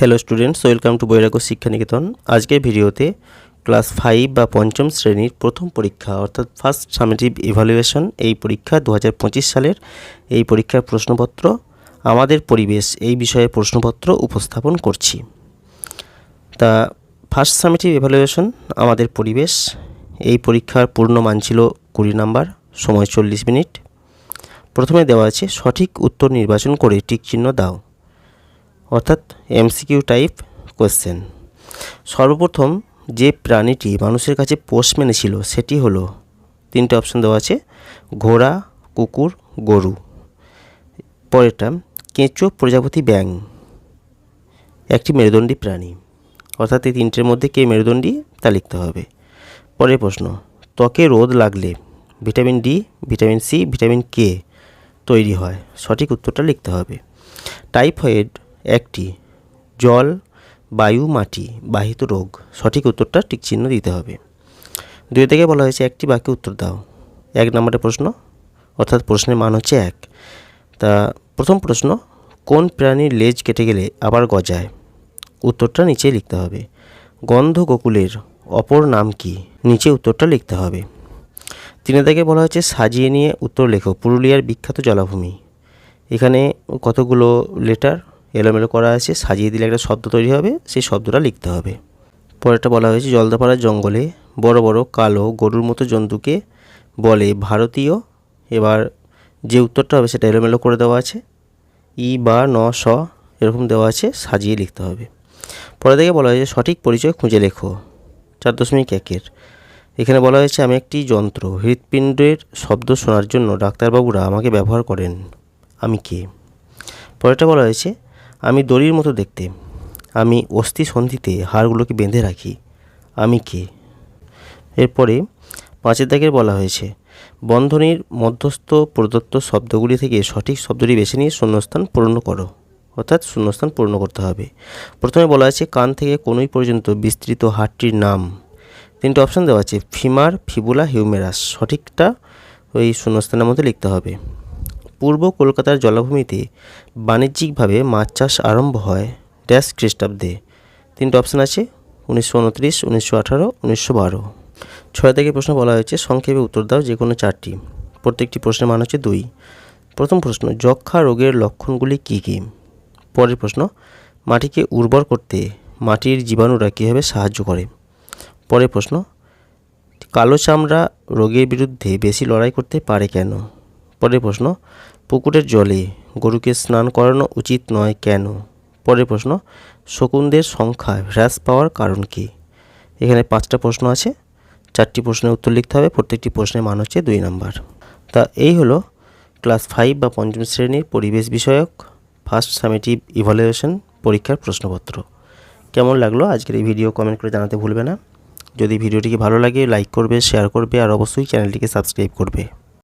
Hello students welcome to বৈরাগ্য শিক্ষানিকেতন আজকের ভিডিওতে ক্লাস ফাইভ বা পঞ্চম শ্রেণির প্রথম পরীক্ষা, অর্থাৎ ফার্স্ট সামেটিভ ইভ্যালুয়েশন এই পরীক্ষা দু হাজার পঁচিশ সালের এই পরীক্ষার প্রশ্নপত্র, আমাদের পরিবেশ এই বিষয়ে প্রশ্নপত্র উপস্থাপন করছি। তা ফার্স্ট সামেটিভ ইভ্যালুয়েশন আমাদের পরিবেশ, এই পরীক্ষার পূর্ণ মান ছিল কুড়ি নাম্বার, সময় চল্লিশ মিনিট। প্রথমে দেওয়া আছে সঠিক উত্তর নির্বাচন করে টিক চিহ্ন দাও। অর্থাৎ এমসিকিউ টাইপ কোয়েশ্চেন সর্বপ্রথম যে প্রাণীটি মানুষের কাছে পোষ মেনেছিল সেটি হলো, তিনটে অপশন দেওয়া আছে, ঘোড়া, কুকুর, গরু। পরেরটা, কেঁচো প্রজাপতি ব্যাং একটি মেরুদণ্ডী প্রাণী। অর্থাৎ এই তিনটের মধ্যে কে মেরুদণ্ডী তা লিখতে হবে। পরের প্রশ্ন, ত্বকে রোদ লাগলে vitamin D, vitamin C, vitamin K তৈরি হয়? সঠিক উত্তরটা লিখতে হবে। টাইফয়েড একটি জল, বায়ু, মাটি বাহিত রোগ। সঠিক উত্তরটা টিক চিহ্ন দিতে হবে। দুই থেকে বলা হয়েছে, একটি বাক্যে উত্তর দাও। এক নম্বরের প্রশ্ন, অর্থাৎ প্রশ্নের মান হচ্ছে এক। তা প্রথম প্রশ্ন, কোন প্রাণীর লেজ কেটে গেলে আবার গজায়? উত্তরটা নিচে লিখতে হবে। গন্ধ গোকুলের অপর নাম কি? নিচে উত্তরটা লিখতে হবে। তিনে থেকে বলা হয়েছে, সাজিয়ে নিয়ে উত্তর লেখো। পুরুলিয়ার বিখ্যাত জলাভূমি। এখানে কতগুলো লেটার? এলোমেলো করা আছে, সাজিয়ে দিলে একটা শব্দ তৈরি হবে, সেই শব্দটা লিখতে হবে। পরেরটা বলা হয়েছে জলদাপাড়ার জঙ্গলে বড় বড় কালো গরুর মতো জন্তুকে বলে ভারতীয়। এবার যে উত্তরটা হবে সেটা এলোমেলো করে দেওয়া আছে। ই, বা, ন, স এরকম দেওয়া আছে, সাজিয়ে লিখতে হবে। পরে থেকে বলা হয়েছে, সঠিক পরিচয় খুঁজে লেখো। চার দশমিক একের। এখানে বলা হয়েছে, আমি একটি যন্ত্র, হৃৎপিণ্ডের শব্দ শোনার জন্য ডাক্তারবাবুরা আমাকে ব্যবহার করেন। আমি কে? পরেরটা বলা হয়েছে আমি দড়ির মতো দেখতে। আমি অস্থি সন্ধিতে হাড়গুলোকে বেঁধে রাখি। আমি কে? এরপরে পাঁচের দাগের বলা হয়েছে, বন্ধনীর মধ্যস্থ প্রদত্ত শব্দগুলি থেকে সঠিক শব্দটি বেছে নিয়ে শূন্যস্থান পূর্ণ করো। অর্থাৎ শূন্যস্থান পূর্ণ করতে হবে। প্রথমে বলা আছে কান থেকে কোনোই পর্যন্ত বিস্তৃত হাড়টির নাম। তিনটে অপশান দেওয়া আছে, ফিমার, ফিবুলা, হিউমেরাস। সঠিকটা ওই শূন্যস্থানের মধ্যে লিখতে হবে। পূর্ব কলকাতার জলাভূমিতে বাণিজ্যিকভাবে মাছ চাষ আরম্ভ হয় ড্যাশ খ্রিস্টাব্দে। তিনটে অপশান আছে, উনিশশো উনত্রিশ, উনিশশো আঠারো, উনিশশো বারো। ছয় থেকে প্রশ্ন বলা হয়েছে, সংক্ষেপে উত্তর দাও যে কোনো চারটি। প্রত্যেকটি প্রশ্নের মান হচ্ছে দুই। প্রথম প্রশ্ন যক্ষা রোগের লক্ষণগুলি কী কী? পরের প্রশ্ন, মাটিকে উর্বর করতে মাটির জীবাণুরা কীভাবে সাহায্য করে? পরের প্রশ্ন, কালো চামড়া রোগের বিরুদ্ধে বেশি লড়াই করতে পারে কেন? পরের প্রশ্ন, পুকুরের জলে গরুকে স্নান করানো উচিত নয় কেন? পরের প্রশ্ন, শকুনদের সংখ্যা হ্রাস পাওয়ার কারণ কী? এখানে পাঁচটা প্রশ্ন আছে, চারটি প্রশ্নের উত্তর লিখতে হবে, প্রত্যেকটি প্রশ্নের মান হচ্ছে দুই নাম্বার। তা এই হলো, ক্লাস ফাইভ বা পঞ্চম শ্রেণির পরিবেশ বিষয়ক ফার্স্ট সামেটিভ ইভালুয়েশন পরীক্ষার প্রশ্নপত্র। কেমন লাগল আজকের এই ভিডিও? কমেন্ট করে জানাতে ভুলবে না। যদি ভিডিওটিকে ভালো লাগে, লাইক করবে, শেয়ার করবে, আর অবশ্যই চ্যানেলটিকে সাবস্ক্রাইব করবে।